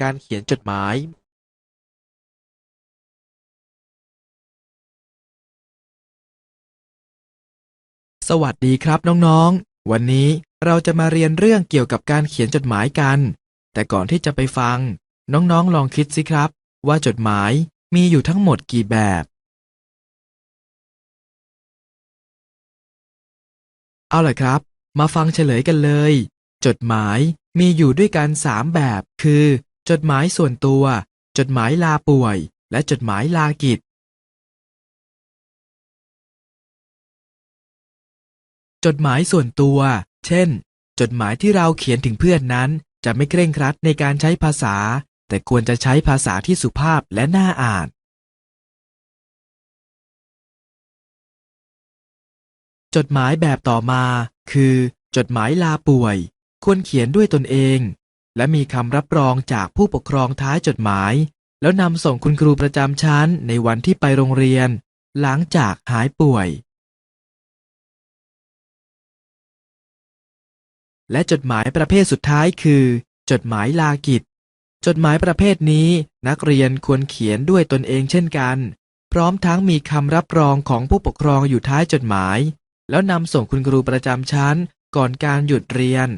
การเขียนจดหมายสวัสดีครับน้องๆ วันนี้เราจะมาเรียนเรื่องเกี่ยวกับการเขียนจดหมายกัน แต่ก่อนที่จะไปฟัง น้องๆ ลองคิดสิครับ ว่าจดหมายมีอยู่ทั้งหมดกี่แบบ เอาล่ะครับ มาฟังเฉลยกันเลย จดหมายมีอยู่ด้วยกันสามแบบ คือ จดหมายส่วนตัว จดหมายลาป่วย และจดหมายลากิจ จดหมายส่วนตัว เช่น จดหมายที่เราเขียนถึงเพื่อนนั้น จะไม่เคร่งครัดในการใช้ภาษา แต่ควรจะใช้ภาษาที่สุภาพและน่าอ่าน จดหมายแบบต่อมา คือ จดหมายลาป่วย ควรเขียนด้วยตนเอง และมีคำรับรองจากผู้ปกครองท้ายจดหมาย แล้วนำส่งคุณครูประจำชั้นในวันที่ไปโรงเรียน หลังจากหายป่วย และจดหมายประเภทสุดท้ายคือ จดหมายลากิจ จดหมายประเภทนี้นักเรียนควรเขียนด้วยตนเองเช่นกัน พร้อมทั้งมีคำรับรองของผู้ปกครองอยู่ท้ายจดหมาย แล้วนำส่งคุณครูประจำชั้นก่อนการหยุดเรียน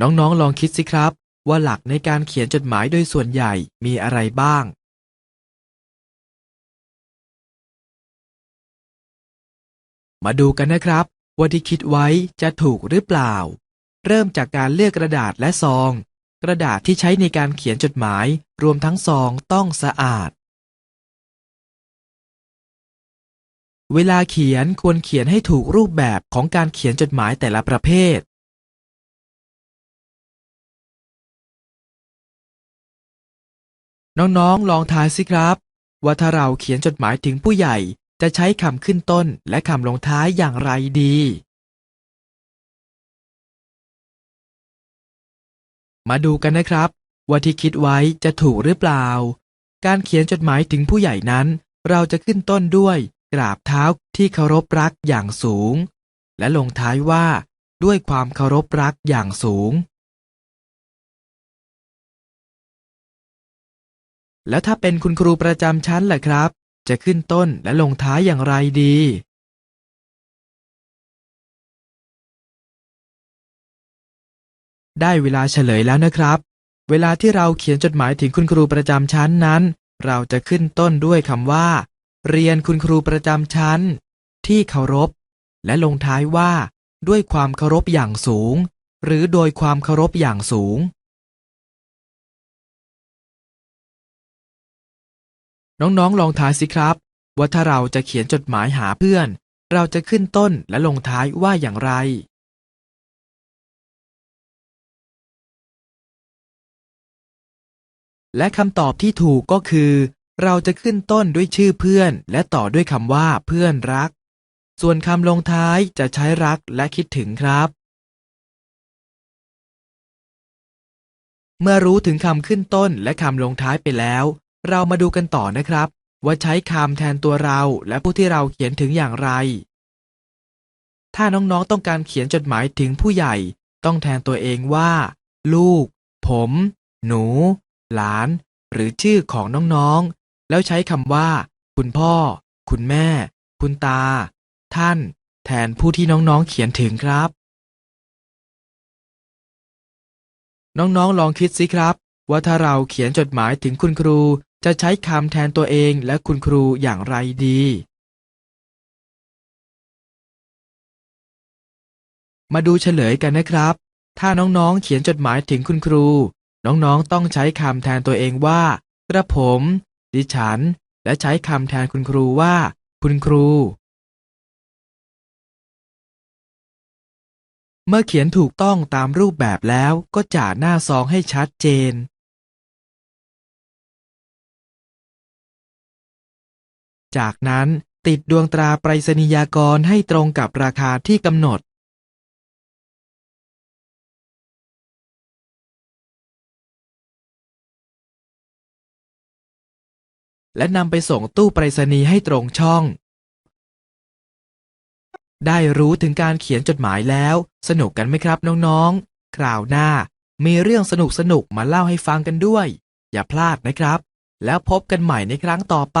น้องๆ ลองคิดสิครับ ว่าหลักในการเขียนจดหมายโดยส่วนใหญ่มีอะไรบ้าง มาดูกันนะครับ ว่าที่คิดไว้จะถูกหรือเปล่า เริ่มจากการเลือกกระดาษและซอง กระดาษที่ใช้ในการเขียนจดหมาย รวมทั้งซองต้องสะอาด เวลาเขียนควรเขียนให้ถูกรูปแบบของการเขียนจดหมายแต่ละประเภท น้องๆ ลองทายสิครับ ว่าถ้าเราเขียนจดหมายถึงผู้ใหญ่ จะใช้คำขึ้นต้นและคำลงท้ายอย่างไรดี มาดูกันนะครับ ว่าที่คิดไว้จะถูกหรือเปล่า การเขียนจดหมายถึงผู้ใหญ่นั้น เราจะขึ้นต้นด้วย กราบเท้าที่เคารพรักอย่างสูง และลงท้ายว่า ด้วยความเคารพรักอย่างสูง แล้วถ้าเป็นคุณครูประจำชั้นล่ะครับ จะขึ้นต้นและลงท้ายอย่างไรดี ได้เวลาเฉลยแล้วนะครับ เวลาที่เราเขียนจดหมายถึงคุณครูประจำชั้นนั้น เราจะขึ้นต้นด้วยคำว่า เรียนคุณครูประจำชั้น ที่เคารพ และลงท้ายว่า ด้วยความเคารพอย่างสูง หรือโดยความเคารพอย่างสูง น้องๆ ลองทายสิครับ ว่าถ้าเราจะเขียนจดหมายหาเพื่อน เราจะขึ้นต้นและลงท้ายว่าอย่างไร และคำตอบที่ถูกก็คือ เราจะขึ้นต้นด้วยชื่อเพื่อน และต่อด้วยคำว่าเพื่อนรัก ส่วนคำลงท้ายจะใช้รักและคิดถึงครับ เมื่อรู้ถึงคำขึ้นต้นและคำลงท้ายไปแล้ว เรามาดูกันต่อนะครับ ว่าใช้คำแทนตัวเราและผู้ที่เราเขียนถึงอย่างไร ถ้าน้องๆต้องการเขียนจดหมายถึงผู้ใหญ่ ต้องแทนตัวเองว่า ลูก ผม หนู หลาน หรือชื่อของน้องๆ แล้วใช้คำว่า คุณพ่อ คุณแม่ คุณตา ท่าน แทนผู้ที่น้องๆเขียนถึงครับ น้องๆลองคิดสิครับว่าถ้าเราเขียนจดหมายถึงคุณครู จะใช้คำแทนตัวเองและคุณครูอย่างไรดีมาดูเฉลยกันนะครับ ถ้าน้องๆ เขียนจดหมายถึงคุณครู น้องๆ ต้องใช้คำแทนตัวเองว่า กระผม ดิฉัน และใช้คำแทนคุณครูว่า คุณครู เมื่อเขียนถูกต้องตามรูปแบบแล้วก็จ่าหน้าซองให้ชัดเจน จากนั้นติดดวงตราไปรษณียากรให้ตรงกับราคาที่กำหนด และนำไปส่งตู้ไปรษณีย์ให้ตรงช่อง ได้รู้ถึงการเขียนจดหมายแล้ว สนุกกันไหมครับน้องๆ คราวหน้ามีเรื่องสนุกสนุกมาเล่าให้ฟังกันด้วย อย่าพลาดนะครับ แล้วพบกันใหม่ในครั้งต่อไป